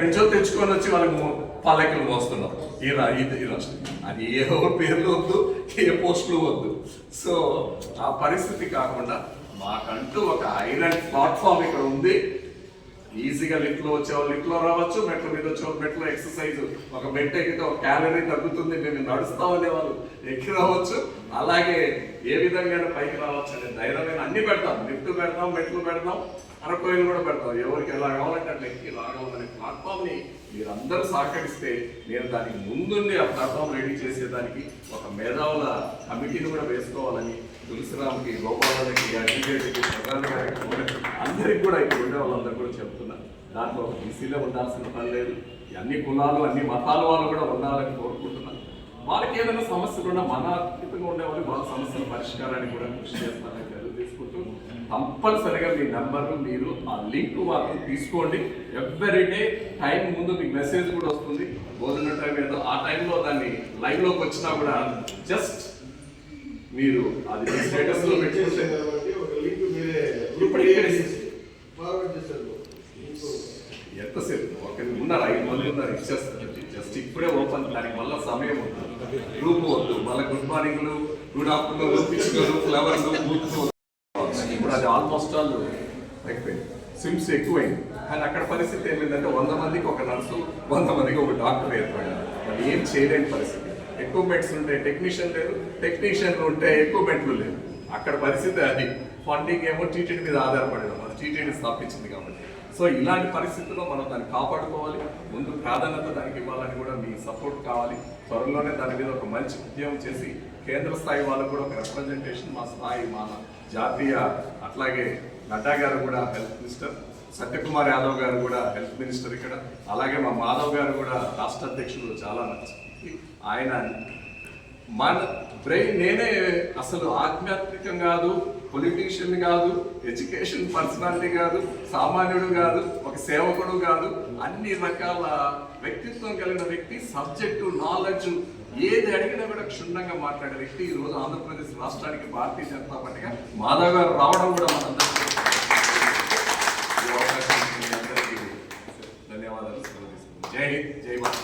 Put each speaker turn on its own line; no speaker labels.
ఇక్కడి నుంచో తెచ్చుకొని వచ్చి వాళ్ళకు పాలకులు పల్లకిలు మోస్తున్నాం ఈ రా ఇది ఈ రాష్ట్రం. అది ఏ పేర్లు వద్దు ఏ పోస్టులు వద్దు. సో ఆ పరిస్థితి కాకుండా మాకంటూ ఒక ఐరన్ ప్లాట్ఫామ్ ఇక్కడ ఉంది. ఈజీగా లిఫ్ట్లో వచ్చే లిఫ్ట్లో రావచ్చు మెట్ల మీద వచ్చే మెట్ల మెట్లో ఎక్సర్సైజ్. ఒక మెట్ ఎక్కితే ఒక క్యాలరీ తగ్గుతుంది మేము నడుస్తాం అనే వాళ్ళు ఎక్కి రావచ్చు. అలాగే ఏ విధంగా పైకి రావచ్చు అనే ధైర్యమైన అన్ని పెడతాం. లిఫ్ట్ పెడతాం మెట్లు పెడతాం అరకోయిలు కూడా పెడతాం. ఎవరికి ఎలా కావాలంటే అట్లా ఎక్కి రాగలమనే ప్లాట్ఫామ్ని మీరందరూ సహకరిస్తే నేను దానికి ముందుండి ఆ ప్లాట్ఫామ్ రెడీ చేసేదానికి ఒక మేధావుల కమిటీని కూడా వేసుకోవాలని తులసిరామ్కి గోపాలకి అడ్వకేట్కి ప్రధాన గారికి అందరికి కూడా ఇక్కడ ఉండే వాళ్ళందరూ కూడా చెప్తున్నారు దాంట్లో ఒక బీసీలో ఉండాల్సిన పని లేదు. అన్ని కులాలు అన్ని మతాల వాళ్ళు కూడా ఉండాలని కోరుకుంటున్నాను వాళ్ళకి ఏదైనా సమస్యలు ఉన్నా మన అతీతంగా ఉండే వాళ్ళు సమస్యల పరిష్కారానికి కూడా కృషి చేస్తారని తెలియజేసుకుంటూ కంపల్సరిగా మీ నెంబర్ మీరు ఆ లింక్ మాత్రం తీసుకోండి. ఎవ్రీ డే టైం ముందు మీకు మెసేజ్ కూడా వస్తుంది. భోజన టైం ఏదో ఆ టైంలో దాన్ని లైవ్లోకి వచ్చినా కూడా జస్ట్ మీరు అది మీ స్టేటస్లో పెట్టుకుంటే
కాబట్టి ఒక లింక్ మీరే
ఇప్పుడు ఇక్కడ
ఫార్వర్డ్ చేశారు మీకు
ఎంతసేపు ఒక ఉన్నారు ఐదు మంది ఉన్నారు ఇచ్చేస్తారు. జస్ట్ ఇప్పుడే ఓపెన్ దానికి మళ్ళీ సమయం ఉంటుంది గ్రూప్ వద్దు. మళ్ళీ గుడ్ మార్నింగ్లు గుడ్ ఆఫ్టర్నూన్ పిచ్చుకలు ఫ్లవర్లు ఇప్పుడు అది ఆల్మోస్ట్ ఆల్ అయిపోయింది. సిమ్స్ ఎక్కువైంది. కానీ అక్కడ పరిస్థితి ఏమైందంటే వంద మందికి ఒక నర్సు వంద మందికి ఒక డాక్టర్ ఏర్పడారు అది ఏం చేయలేని పరిస్థితి. ఎక్విప్మెంట్స్ ఉంటే టెక్నీషియన్ లేదు టెక్నీషియన్లు ఉంటే ఎక్విప్మెంట్లు లేవు. అక్కడ పరిస్థితి అది. ఫండింగ్ ఏమో టీటీడీ మీద ఆధారపడడం అది టీటీడీ స్థాపించింది కాబట్టి. సో ఇలాంటి పరిస్థితుల్లో మనం దాన్ని కాపాడుకోవాలి ముందు ప్రాధాన్యత దానికి ఇవ్వాలని కూడా మీ సపోర్ట్ కావాలి. త్వరలోనే దాని మీద ఒక మంచి ఉద్యమం చేసి కేంద్ర స్థాయి వాళ్ళకు కూడా ఒక రిప్రజెంటేషన్ మా స్థాయి మా జాతీయ అట్లాగే నడ్డా గారు కూడా హెల్త్ మినిస్టర్ సత్యకుమార్ యాదవ్ గారు కూడా హెల్త్ మినిస్టర్ ఇక్కడ. అలాగే మా మాధవ్ గారు కూడా రాష్ట్ర అధ్యక్షులు చాలా నచ్చింది ఆయన మన బ్రెయిన్ నేనే అసలు ఆధ్యాత్మికం కాదు పొలిటీషియన్ కాదు ఎడ్యుకేషన్ పర్సనాలిటీ కాదు సామాన్యుడు కాదు ఒక సేవకుడు కాదు అన్ని రకాల వ్యక్తిత్వం కలిగిన వ్యక్తి సబ్జెక్టు నాలెడ్జ్ ఏది అడిగినా కూడా క్షుణ్ణంగా మాట్లాడే వ్యక్తి ఈ రోజు ఆంధ్రప్రదేశ్ రాష్ట్రానికి భారతీయ జనతా పార్టీగా మాధవ్ గారు రావడం కూడా మనందరికీ ధన్యవాదాలు. జై హింద్ జై భారత్.